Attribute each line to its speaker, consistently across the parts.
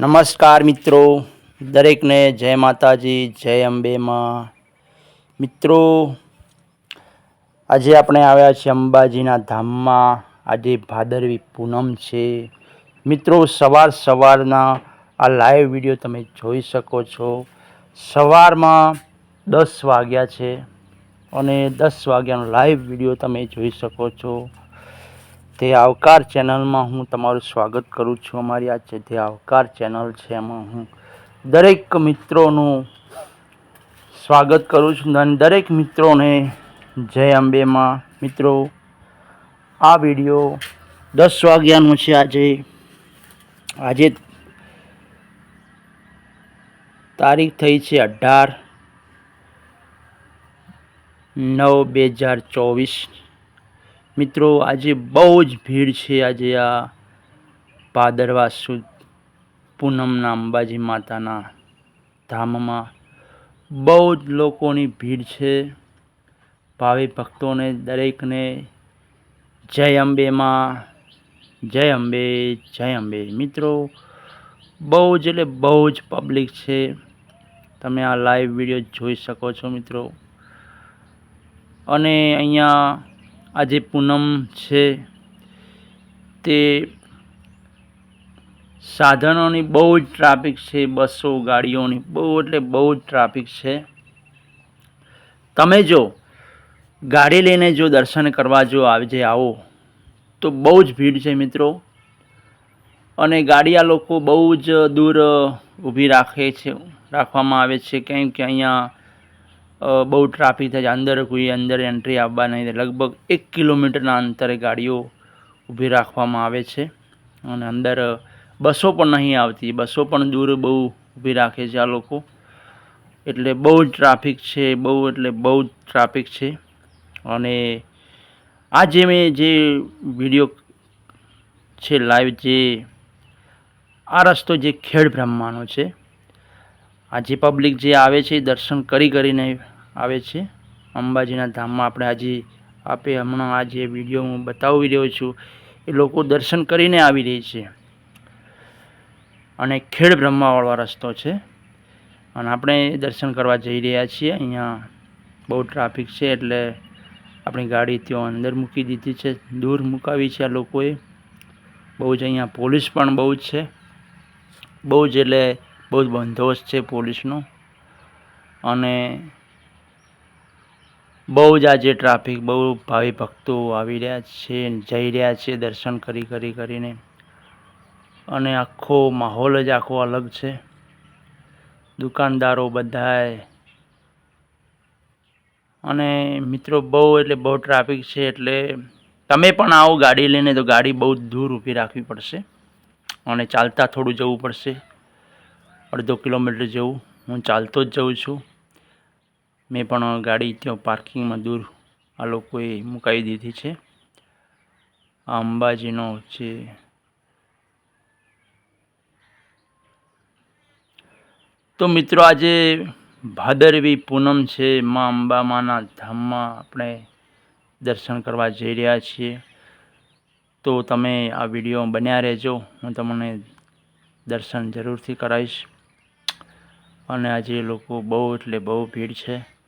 Speaker 1: નમસ્કાર મિત્રો. દરેકને જય માતાજી, જય અંબેમાં. મિત્રો, આજે આપણે આવ્યા છીએ અંબાજીના ધામમાં. આજે ભાદરવી પૂનમ છે. મિત્રો, સવાર સવારના આ લાઈવ વીડિયો તમે જોઈ શકો છો. સવારમાં દસ વાગ્યા છે અને દસ વાગ્યાનો લાઈવ વીડિયો તમે જોઈ શકો છો. તે આવકાર ચેનલમાં હું તમારું સ્વાગત કરું છું. અમારી આ જે આવકાર ચેનલ છે, એમાં હું દરેક મિત્રોનું સ્વાગત કરું છું અને દરેક મિત્રોને જય અંબેમાં. મિત્રો, આ વીડિયો દસ વાગ્યાનો છે આજે. આજે તારીખ થઈ છે અઢાર નવ બે હજાર ચોવીસ. મિત્રો, આજે બહુ જ ભીડ છે. આજે આ ભાદરવા સુદ પૂનમના અંબાજી માતાના ધામમાં બહુ જ લોકોની ભીડ છે. ભાવિ ભક્તોને દરેકને જય અંબેમાં જય અંબે જય અંબે. મિત્રો, બહુ જ એટલે બહુ જ પબ્લિક છે. તમે આ લાઈવ વીડિયો જોઈ શકો છો મિત્રો. અને અહીંયા આજે પૂનમ છે. તે સાધનોની બહુ જ ટ્રાફિક છે, બસો ગાડીઓની બહુ, એટલે બહુ જ ટ્રાફિક છે. તમે જો ગાડી લઈને જો દર્શન કરવા જો આજે આવો, તો બહુ જ ભીડ છે મિત્રો. અને ગાડીયા લોકો બહુ જ દૂર ઊભી રાખે છે, રાખવામાં આવે છે. કેમ કે અહીંયા બહુ ટ્રાફિક થાય છે. અંદર કોઈ અંદર એન્ટ્રી આવવા નહીં દે. લગભગ એક કિલોમીટરના અંતરે ગાડીઓ ઊભી રાખવામાં આવે છે અને અંદર બસો પણ નહીં આવતી. બસો પણ દૂર બહુ ઊભી રાખે છે આ લોકો. એટલે બહુ જ ટ્રાફિક છે, બહુ એટલે બહુ જ ટ્રાફિક છે. અને આ જે મેં જે વીડિયો છે લાઈવ જે, આ રસ્તો જે ખેડ બ્રહ્માનો છે. આ જે પબ્લિક જે આવે છે દર્શન કરી કરીને આવે છે. અંબાજીના ધામમાં આપણે આજે આપે હમણાં આ જે વીડિયો હું બતાવી રહ્યો છું, એ લોકો દર્શન કરીને આવી રહી છે. અને ખેડ બ્રહ્માવાળો રસ્તો છે. અને આપણે દર્શન કરવા જઈ રહ્યા છીએ. અહીંયા બહુ ટ્રાફિક છે એટલે આપણી ગાડી ત્યાં અંદર મૂકી દીધી છે. દૂર મુકાવી છે આ લોકોએ. બહુ જ અહીંયા પોલીસ પણ બહુ જ છે. બહુ જ એટલે બહુ જ બંદોબસ્ત છે પોલીસનો. અને બહુ જ આજે ટ્રાફિક, બહુ ભાવિ ભક્તો આવી રહ્યા છે જઈ રહ્યા છે દર્શન કરી કરી, કરીને. અને આખો માહોલ જ આખો અલગ છે. દુકાનદારો બધાય. અને મિત્રો બહુ એટલે બહુ ટ્રાફિક છે એટલે તમે પણ આવો ગાડી લઈને તો ગાડી બહુ દૂર ઊભી રાખવી પડશે. અને ચાલતા થોડું જવું પડશે. અડધો કિલોમીટર જેવું. હું ચાલતો જ જઉં છું. મેં પણ ગાડી ત્યાં પાર્કિંગમાં દૂર આ લોકોએ મુકાવી દીધી છે. આ અંબાજીનો છે તો મિત્રો આજે ભાદરવી પૂનમ છે. મા અંબામાના ધામમાં આપણે દર્શન કરવા જઈ રહ્યા છીએ. તો તમે આ વીડિયો બન્યા રહેજો. હું તમને દર્શન જરૂરથી કરાવીશ. અને આજે લોકો બહુ એટલે બહુ ભીડ છે.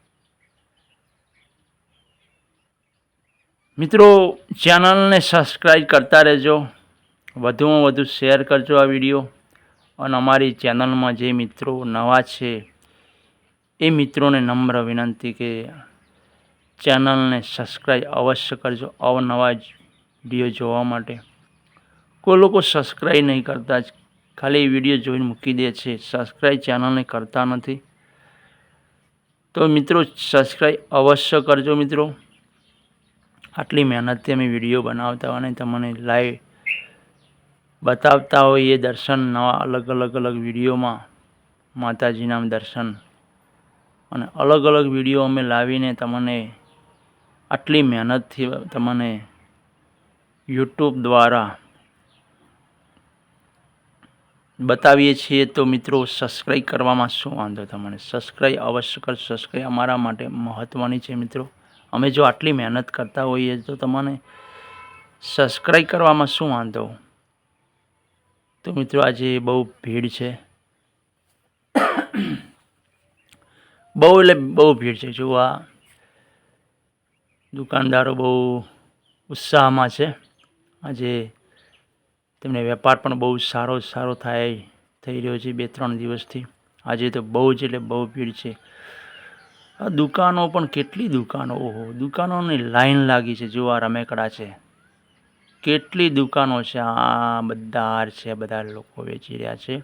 Speaker 1: મિત્રો ચેનલને સબસ્ક્રાઈબ કરતા રહેજો. વધુમાં વધુ શેર કરજો આ વીડિયો અને અમારી ચેનલમાં જે મિત્રો નવા છે, એ મિત્રોને નમ્ર વિનંતી કે ચેનલને સબસ્ક્રાઈબ અવશ્ય કરજો અવનવા જ વીડિયો જોવા માટે. કોઈ લોકો સબસ્ક્રાઈબ નહીં કરતા ખાલી વીડિયો જોઈને મૂકી દે છે. સબસ્ક્રાઈબ ચેનલને કરતા નથી. તો મિત્રો સબસ્ક્રાઈબ અવશ્ય કરજો મિત્રો. આટલી મહેનતથી અમે વીડિયો બનાવતા હોય અને તમને લાઈવ બતાવતા હોઈએ દર્શન, નવા અલગ અલગ અલગ વિડીયોમાં માતાજીના દર્શન. અને અલગ અલગ વીડિયો અમે લાવીને તમને આટલી મહેનતથી તમને યુટ્યુબ દ્વારા બતાવીએ છીએ. તો મિત્રો સબસ્ક્રાઈબ કરવામાં શું વાંધો? તમને સબસ્ક્રાઈબ અવશ્ય કર સબસ્ક્રાઈબ અમારા માટે મહત્ત્વની છે મિત્રો. અમે જો આટલી મહેનત કરતા હોઈએ, તો તમને સબસ્ક્રાઈબ કરવામાં શું વાંધો? તો મિત્રો, આજે બહુ ભીડ છે. બહુ એટલે બહુ ભીડ છે. જો આ દુકાનદારો બહુ ઉત્સાહમાં છે. આજે તેમને વેપાર પણ બહુ સારો સારો થાય, થઈ રહ્યો છે બે, ત્રણ દિવસથી. આજે તો બહુ જ એટલે બહુ ભીડ છે. આ દુકાનો પણ કેટલી દુકાનો? ઓહો, દુકાનોની લાઈન લાગી છે. જો આ રમેકડા છે. કેટલી દુકાનો છે? આ બધા છે બધા લોકો વેચી રહ્યા છે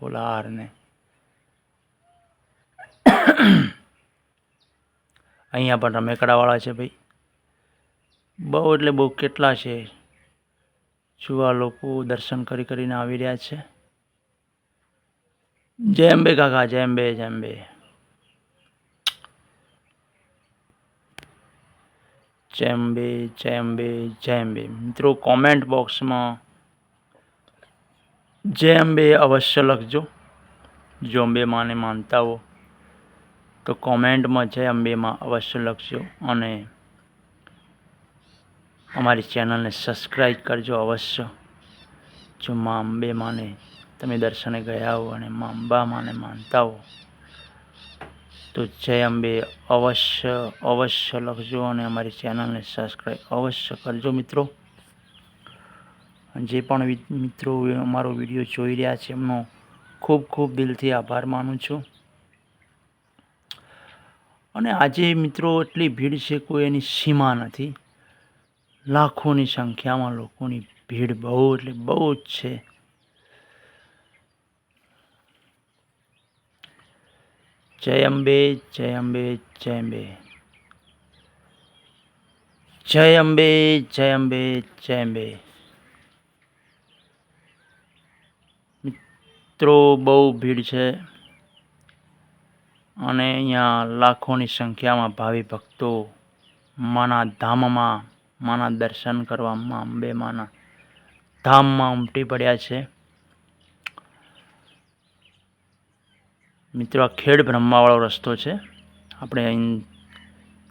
Speaker 1: ફૂલહારને. અહીંયા પણ રમેકડાવાળા છે ભાઈ. બહુ એટલે બહુ કેટલા છે? જુવા લોકો દર્શન કરી કરીને આવી રહ્યા છે. જય અંબે કાકા, જય અંબે જય અંબે. જય ચેમ્બે જેમ્બે મિત્રો કોમેન્ટ બોક્સમાં જય અંબે અવશ્ય લખજો. જો અંબે માને માનતા હો, તો કોમેન્ટમાં જય અંબેમાં અવશ્ય લખજો અને અમારી ચેનલને સબસ્ક્રાઈબ કરજો અવશ્ય. જો મા અંબે માને તમે દર્શને ગયા હો અને મા અંબા માને માનતા હો તો જય અંબે. અવશ્ય અવશ્ય લખજો અને અમારી ચેનલને સબસ્ક્રાઈબ અવશ્ય કરજો મિત્રો. જે પણ મિત્રો અમારો વીડિયો જોઈ રહ્યા છે, એમનો ખૂબ ખૂબ દિલથી આભાર માનું છું. અને આજે મિત્રો એટલી ભીડ છે, કોઈ એની સીમા નથી. લાખોની સંખ્યામાં લોકોની ભીડ બહુ, એટલે બહુ જ છે. જય અંબે જય અંબે જય અંબે જય અંબે જય અંબે જય અંબે મિત્રો, બહુ ભીડ છે અને અહીંયા લાખોની સંખ્યામાં ભાવિ ભક્તો માના ધામમાં, માના દર્શન કરવામાં અંબે માના ધામમાં ઉમટી પડ્યા છે. મિત્રો, આ ખેડ બ્રહ્માવાળો રસ્તો છે. આપણે અહીં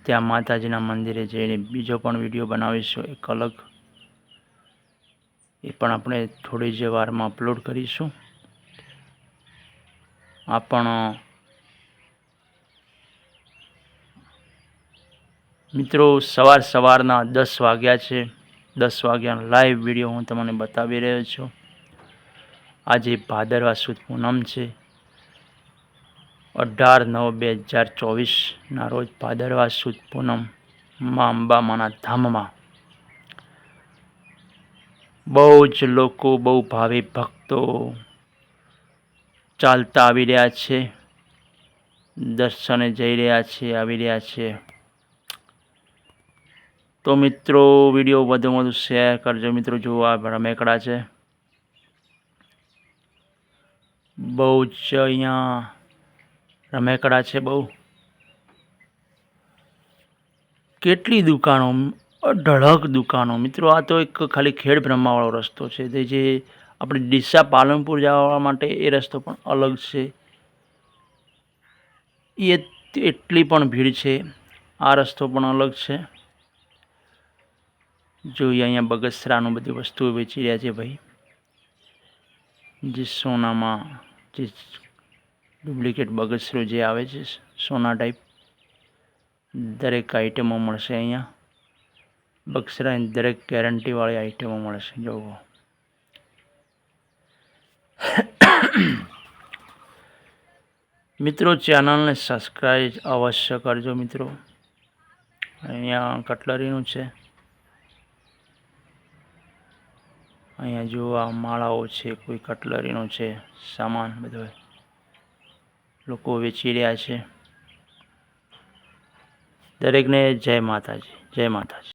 Speaker 1: ત્યાં માતાજીના મંદિરે જઈને બીજો પણ વીડિયો બનાવીશું, એક અલગ. એ પણ આપણે થોડી જ વારમાં અપલોડ કરીશું. આ પણ મિત્રો, સવાર સવારના દસ વાગ્યા છે. દસ વાગ્યાનો લાઈવ વીડિયો હું તમને બતાવી રહ્યો છું. આજે ભાદરવા સુદ પૂનમ છે. અઢાર નવ બે હજાર ચોવીસના રોજ ભાદરવા સુદ પૂનમ મા અંબામાના ધામમાં બહુ જ લોકો, બહુ ભાવિ ભક્તો ચાલતા આવી રહ્યા છે, દર્શને જઈ રહ્યા છે, આવી રહ્યા છે. તો મિત્રો, વીડિયો વધુ વધુ શેર કરજો મિત્રો જો આ રમેકડા છે. બહુ જ અહીંયા રમેકડા છે બહુ. કેટલી દુકાનો, અઢળક દુકાનો. મિત્રો, આ તો એક ખાલી ખેડ બ્રહ્માવાળો રસ્તો છે. તે જે આપણે ડીસા પાલનપુર જવા માટે એ રસ્તો પણ અલગ છે. એ એટલી પણ ભીડ છે. આ રસ્તો પણ અલગ છે. જોઈએ અહીંયા બગસરાનું બધી વસ્તુઓ વેચી રહ્યા છે ભાઈ. જે સોનામાં જે ડુપ્લિકેટ બગસરો જે આવે છે, સોના ટાઈપ દરેક આઈટમો મળશે અહીંયા. બક્સરાની દરેક ગેરંટીવાળી આઈટમો મળશે, જોવો. મિત્રો ચેનલને સબસ્ક્રાઈબ અવશ્ય કરજો, મિત્રો. અહીંયા કટલરીનું છે. અહીંયા જો આ માળાઓ છે, કોઈ કટલરીનો છે, સામાન બધો. લોકો વેચી રહ્યા છે. દરેકને જય માતાજી જય માતાજી.